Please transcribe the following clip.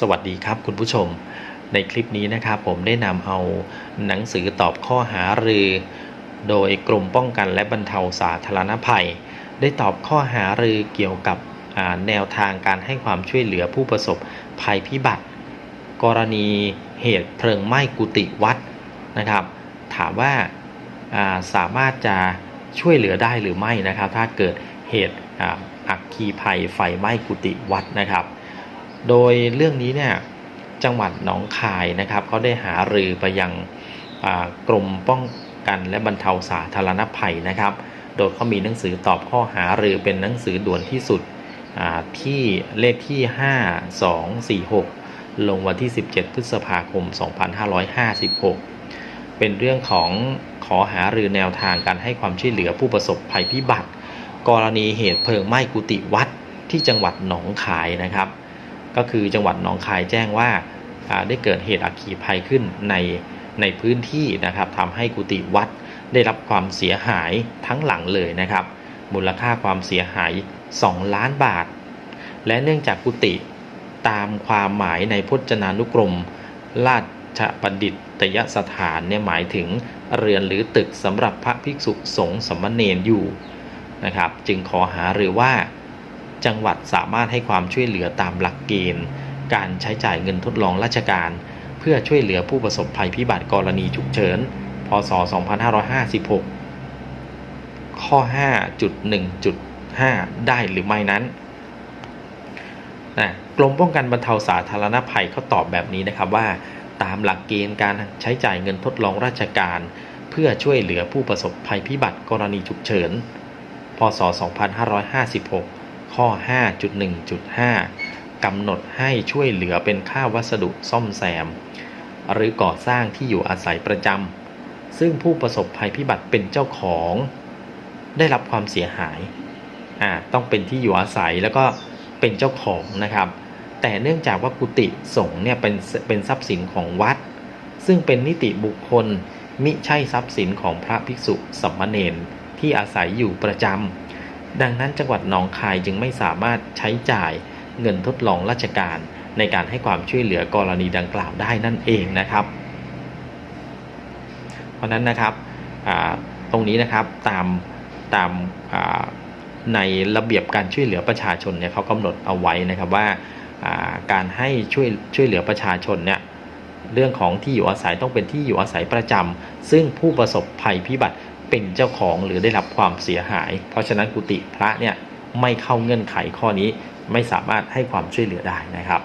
สวัสดีครับคุณผู้ชม ในคลิปนี้นะครับผมได้นำเอาหนังสือตอบข้อหารือ โดยกรมป้องกันและบรรเทาสาธารณภัย ได้ตอบข้อหารือเกี่ยวกับแนวทางการให้ความช่วยเหลือผู้ประสบภัยพิบัติ กรณีเหตุเพลิงไหม้กุฏิวัดนะครับ ถามว่าาสามารถจะช่วยเหลือได้หรือไม่นะครับ ถ้าเกิดเหตุอัคคีภัยไฟไหม้กุฏิวัดนะครับ โดยเรื่องนี้เนี่ยจังหวัดหนองคายนะครับเขาได้หารือไปยังกรมป้องกันและบรรเทาสาธารณภัยนะครับ โดยเขามีหนังสือตอบข้อหารือเป็นหนังสือด่วนที่สุดที่เลขที่ 5246 ลงวันที่ 17 พฤษภาคม 2556 เป็นเรื่องของขอหารือแนวทางการให้ความช่วยเหลือผู้ประสบภัยพิบัติ กรณีเหตุเพลิงไหม้กุฏิวัดที่จังหวัดหนองคายนะครับ ก็คือจังหวัดหนองคายแจ้งว่าได้เกิดเหตุอัคคีภัยขึ้นในในพื้นที่นะครับทำให้กุฏิวัดได้รับความเสียหายทั้งหลังเลยนะครับ มูลค่าความเสียหาย 2 ล้านบาท และเนื่องจากกุฏิตามความหมายในพจนานุกรม ราชบัณฑิตยสถานเนี่ยหมายถึงเรือนหรือตึกสำหรับพระภิกษุสงฆ์สามเณรอยู่นะครับ จึงขอหาหรือว่า จังหวัดสามารถให้ความช่วยเหลือตามหลักเกณฑ์ การใช้จ่ายเงินทดลองราชการ เพื่อช่วยเหลือผู้ประสบภัยพิบัติกรณีฉุกเฉิน พศ 2556 ข้อ 5.1.5 ได้หรือไม่นั้นนะกรมป้องกันบรรเทาสาธารณภัยเขาตอบแบบนี้นะครับว่า ตามหลักเกณฑ์การใช้จ่ายเงินทดลองราชการ เพื่อช่วยเหลือผู้ประสบภัยพิบัติกรณีฉุกเฉิน พศ 2556 ข้อ 5.1.5 กำหนดให้ช่วยเหลือเป็นค่าวัสดุซ่อมแซม หรือก่อสร้างที่อยู่อาศัยประจำซึ่งผู้ประสบภัยพิบัติเป็นเจ้าของ ได้รับความเสียหายอ่าต้องเป็นที่อยู่อาศัยแล้วก็เป็นเจ้าของนะครับ แต่เนื่องจากว่ากุฏิสงฆ์เนี่ยเป็นเป็นทรัพย์สินของวัด ซึ่งเป็นนิติบุคคลมิใช่ทรัพย์สินของพระภิกษุสัมมเนรที่อาศัยอยู่ประจำ ดังนั้นจังหวัดหนองคายจึงไม่สามารถใช้จ่ายเงินทดลองราชการ ในการให้ความช่วยเหลือกรณีดังกล่าวได้นั่นเองนะครับ เพราะนั้นนะครับตรงนี้นะครับตามตามในระเบียบการช่วยเหลือประชาชนเนี่ยเขากำหนดเอาไว้นะครับว่าอ่าการให้ช่วยช่วยเหลือประชาชนเนี่ยเรื่องของที่อยู่อาศัยต้องเป็นที่อยู่อาศัยประจำซึ่งผู้ประสบภัยพิบัติ เป็นเจ้าของหรือได้รับความเสียหาย เพราะฉะนั้นกุฏิพระเนี่ยไม่เข้าเงื่อนไขข้อนี้ไม่สามารถให้ความช่วยเหลือได้นะครับ